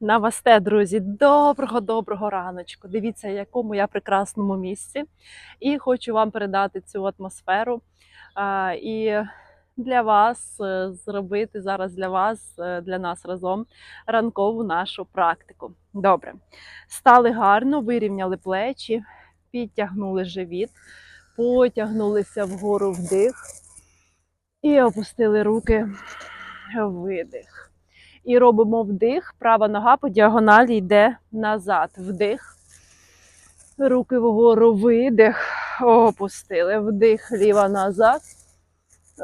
Навасте, друзі, доброго доброго раночку. Дивіться, в якому я прекрасному місці. І хочу вам передати цю атмосферу. А, і для вас е, зробити зараз для вас, е, для нас разом ранкову нашу практику. Добре. Стали гарно, вирівняли плечі, підтягнули живіт, потягнулися вгору вдих і опустили руки видих. І робимо вдих. Права нога по діагоналі йде назад. Вдих. Руки вгору, видих. Опустили. Вдих, ліва назад.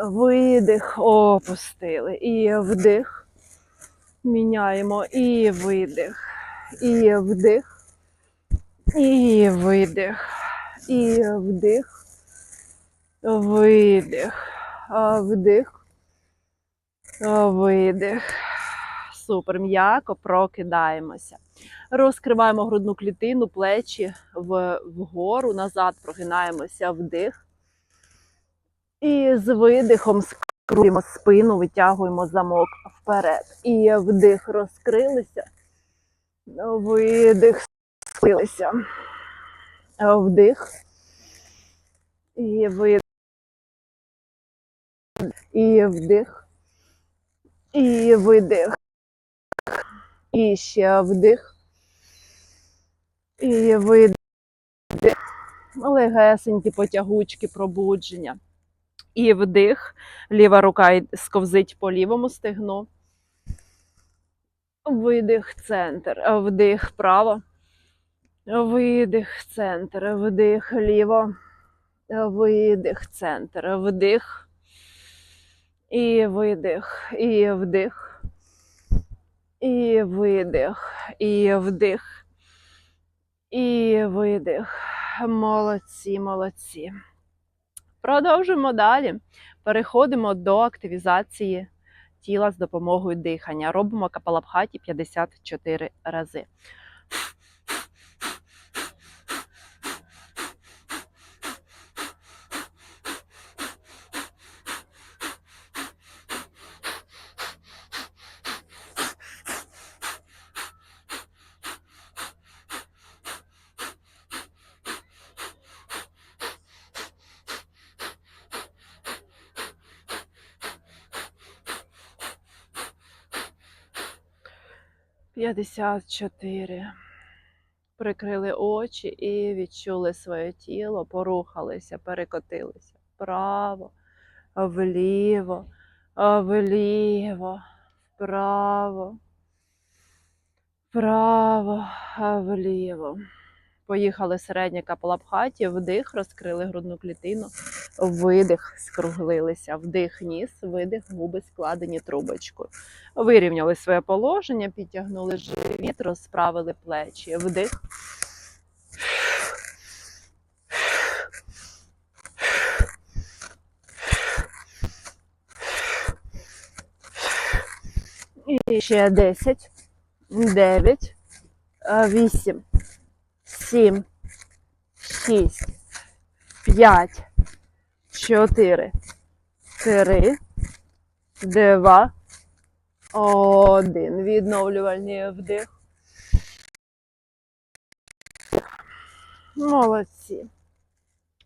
Видих, опустили. І вдих. Міняємо. І видих. І вдих. І видих. І вдих. Видих. Вдих. Видих. Супер, м'яко прокидаємося. Розкриваємо грудну клітину, плечі вгору, назад прогинаємося вдих. І з видихом скруємо спину, витягуємо замок вперед. І вдих розкрилися. Видих, схилися. Вдих. І видих. І вдих. І видих. І ще вдих. І видих. Легесенькі потягучки пробудження. І вдих. Ліва рука сковзить по лівому стегну. Видих центр. Вдих право. Видих центр. Вдих ліво. Видих центр. Вдих. І видих. І вдих. І видих, і вдих, і видих. Молодці, молодці. Продовжуємо далі. Переходимо до активізації тіла з допомогою дихання. Робимо капалабхаті 54 рази. П'ятдесят чотири. Прикрили очі і відчули своє тіло, порухалися, перекотилися вправо, вліво, вліво, вправо, вправо, вліво. Поїхали середня капалабхаті, вдих, розкрили грудну клітину, видих, скруглилися, вдих, ніс, видих, губи складені трубочкою. Вирівняли своє положення, підтягнули живіт, розправили плечі. Вдих. І ще 10, 9, 8, 7, 6, 5, 4, 3, 2, один. Відновлювальний вдих. Молодці.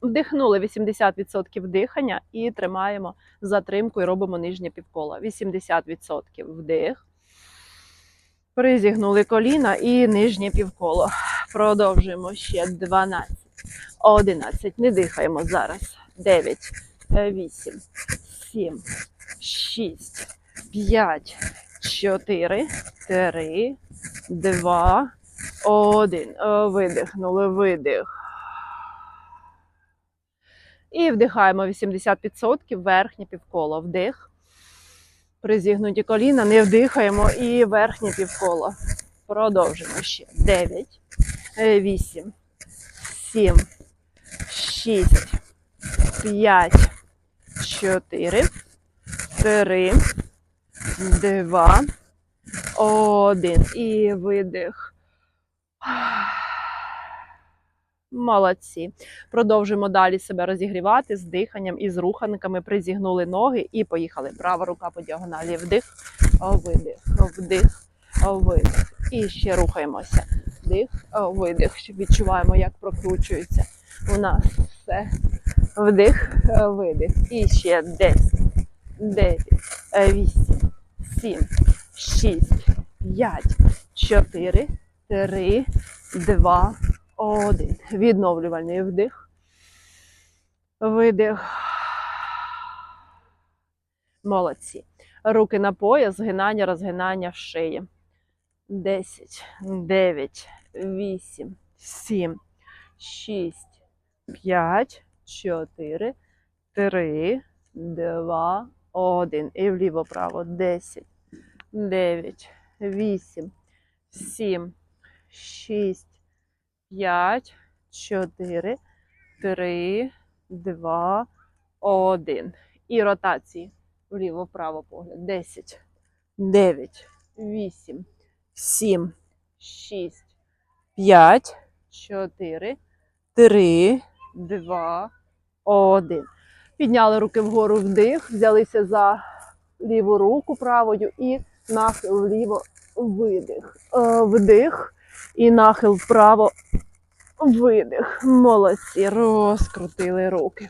Вдихнули 80% дихання і тримаємо затримку і робимо нижнє півколо. 80% вдих. Призігнули коліна і нижнє півколо. Продовжуємо ще 12, 11. Не дихаємо зараз. 9, 8, 7, 6, 5, 4, 3, 2, 1. Видихнули, видих. І вдихаємо 80% верхнє півколо. Вдих. Призігнуті коліна, не вдихаємо і верхнє півколо. Продовжимо ще. 9, 8, 7, 6, 5, 4, 3, 2, 1. І видих. Молодці. Продовжуємо далі себе розігрівати з диханням і з руханками. Призігнули ноги і поїхали. Права рука по діагоналі. Вдих, видих, вдих, видих. І ще рухаємося. Вдих, видих. Відчуваємо, як прокручується у нас все. Вдих, видих. І ще 10, 9, 8, 7, 6, 5, 4, 3, 2, 1. Відновлювальний вдих. Видих. Молодці. Руки на пояс, згинання, розгинання в шиї. 10, 9, 8, 7, 6, 5, 4, 3, 2, 1. І вліво-право. 10, 9, 8, 7, 6, 5, 4, 3, 2, 1. І ротації. Вліво-вправо погляд. 10, 9, 8, 7, 6, 5, 4, 3, 2, 1. Підняли руки вгору вдих, взялися за ліву руку правою і нахил вліво видих. Е, Вдих і нахил вправо видих. Молодці, розкрутили руки.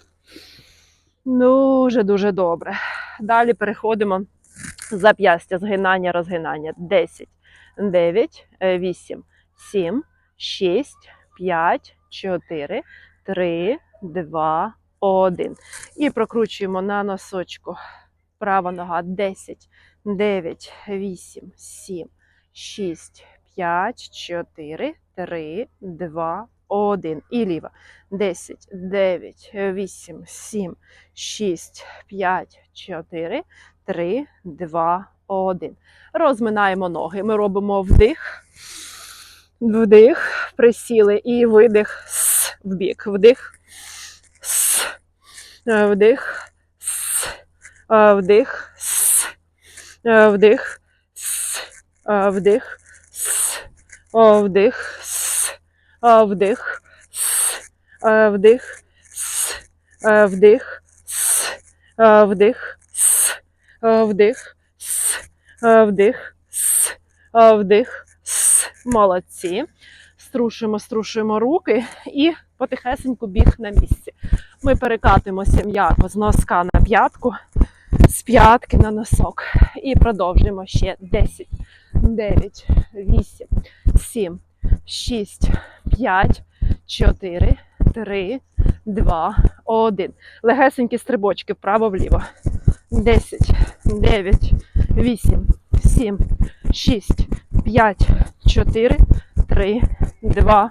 Дуже дуже добре. Далі переходимо зап'ястя, згинання, розгинання. 10, 9, 8, 7, 6, 5, 4, 3, 2, 1. І прокручуємо на носочку. Права нога 10, 9, 8, 7, 6, 5, 4, 3, 2, 1. І ліва. 10, 9, 8, 7, 6, 5, 4, 3, 2, 1. Розминаємо ноги. Ми робимо вдих, вдих, присіли і видих с. Вдих, с, Е, вдих, с, Е, вдих, с, Е, вдих, с, Е, вдих, с, вдих, с, вдих, с, вдих, с, вдих, с, вдих, с, вдих, с, Е, вдих, с, Е, вдих, с. Молодці. Струшуємо, струшуємо руки і потихесеньку біг на місці. Ми перекатуємося м'яко з носка на п'ятку, з п'ятки на носок. І продовжуємо ще 10, 9, 8, 7, 6, 5, 4, 3, 2, 1. Легесенькі стрибочки вправо-вліво. 10, 9, 8, 7, 6, 5, 4, 3, 2,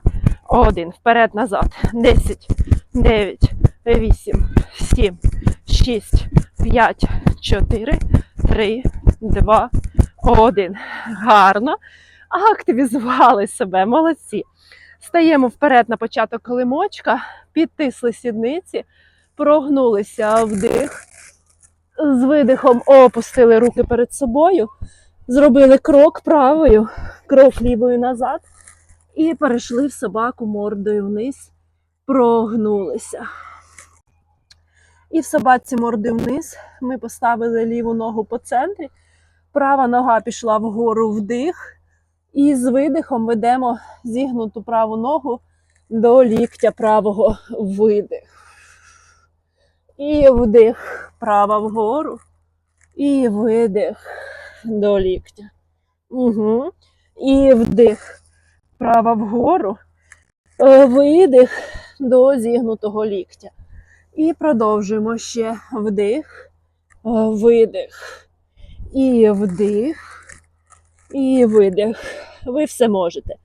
1. Вперед, назад. 10, 9, 8, 7, 6, 5, 4, 3, 2, 1. Гарно. Активізували себе. Молодці. Стаємо вперед на початок колимочка, підтисли сідниці, прогнулися вдих. З видихом опустили руки перед собою, зробили крок правою, крок лівою назад і перейшли в собаку мордою вниз, прогнулися. І в собаці морди вниз ми поставили ліву ногу по центрі, права нога пішла вгору вдих. І з видихом ведемо зігнуту праву ногу до ліктя правого видих. І вдих права вгору. І видих до ліктя. Угу. І вдих права вгору. Е, Видих до зігнутого ліктя. І продовжуємо ще вдих, е, видих. І вдих. І видих. Ви все можете.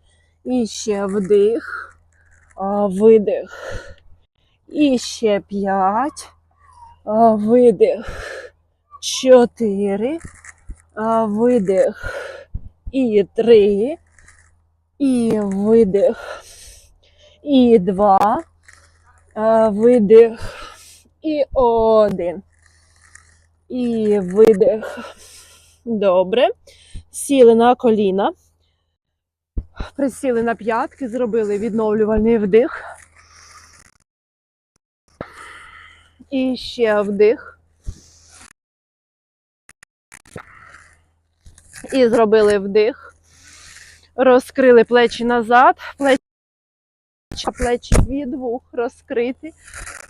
І ще вдих, видих. І ще п'ять. Видих. Чотири. Видих. І три. І видих. І два. Видих. І один. І видих. Добре. Сіли на коліна, присіли на п'ятки, зробили відновлювальний вдих, І ще вдих. І зробили вдих. Розкрили плечі назад, плечі, плечі від вух розкриті,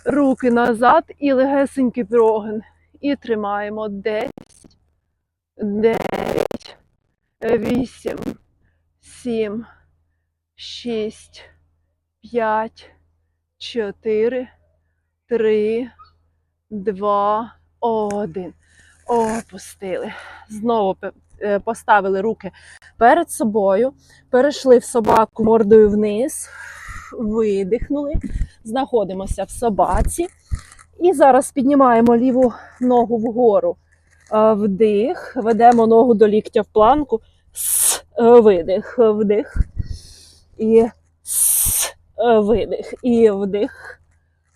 руки назад і легесенький прогин. І тримаємо 10, 9, 8, 7, 6, 5, 4, 3, 2, 1. Опустили. Знову е, поставили руки перед собою, перейшли в собаку мордою вниз, видихнули, знаходимося в собаці. І зараз піднімаємо ліву ногу вгору. Е, Вдих, ведемо ногу до ліктя в планку. С, е, видих, вдих. І с, видих. І вдих.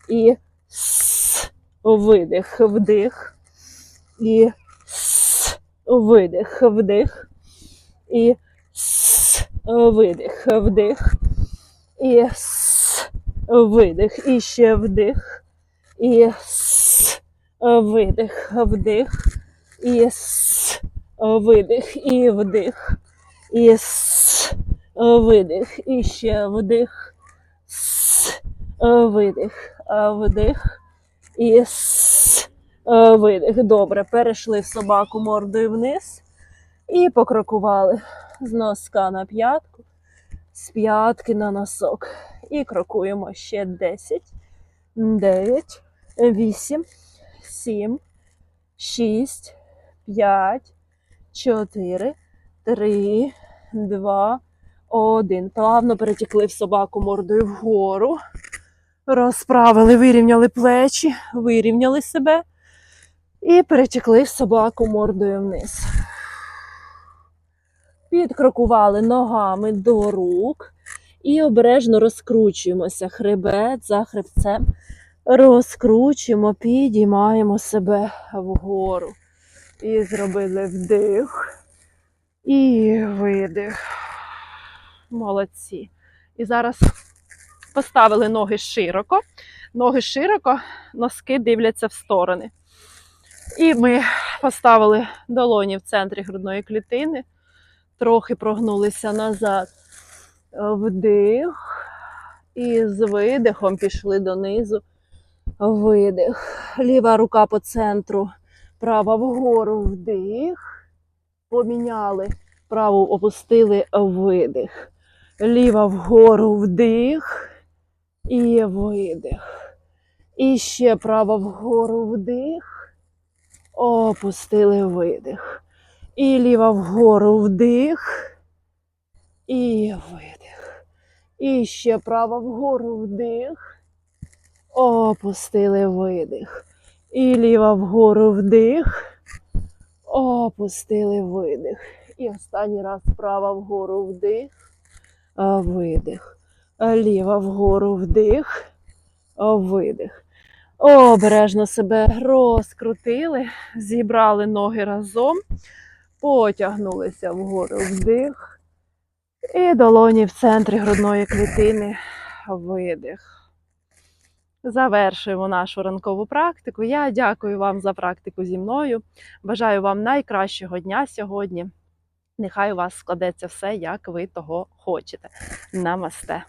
І с, видих, вдих. І с, видих, вдих. І с, видих, вдих. І с, видих. І ще вдих. І с, видих, вдих. І с, видих, і вдих. І с, видих. І ще вдих. С, видих, вдих. І с, видих. Добре, перейшли собаку мордою вниз і покрокували з носка на п'ятку, з п'ятки на носок. І крокуємо ще 10, 9, 8, 7, 6, 5, 4, 3, 2, 1. Плавно перетекли в собаку мордою вгору. Розправили, вирівняли плечі, вирівняли себе і перетекли собаку мордою вниз. Підкрокували ногами до рук і обережно розкручуємося хребет за хребцем. Розкручуємо, підіймаємо себе вгору. І зробили вдих і видих. Молодці. І зараз поставили ноги широко. Ноги широко, носки дивляться в сторони. І ми поставили долоні в центрі грудної клітини, трохи прогнулися назад. Вдих. І з видихом пішли донизу. Видих. Ліва рука по центру, права вгору вдих. Поміняли. Праву опустили видих. Ліва вгору вдих. І видих. І ще права вгору вдих. Опустили видих. І ліва вгору вдих. І видих. І ще права вгору вдих. Опустили видих. І ліва вгору вдих. Опустили видих. І останній раз права вгору вдих. Видих. А Ліва вгору вдих. Видих. Обережно себе розкрутили, зібрали ноги разом, потягнулися вгору вдих. І долоні в центрі грудної клітини. Видих. Завершуємо нашу ранкову практику. Я дякую вам за практику зі мною. Бажаю вам найкращого дня сьогодні. Нехай у вас складеться все, як ви того хочете. Намасте!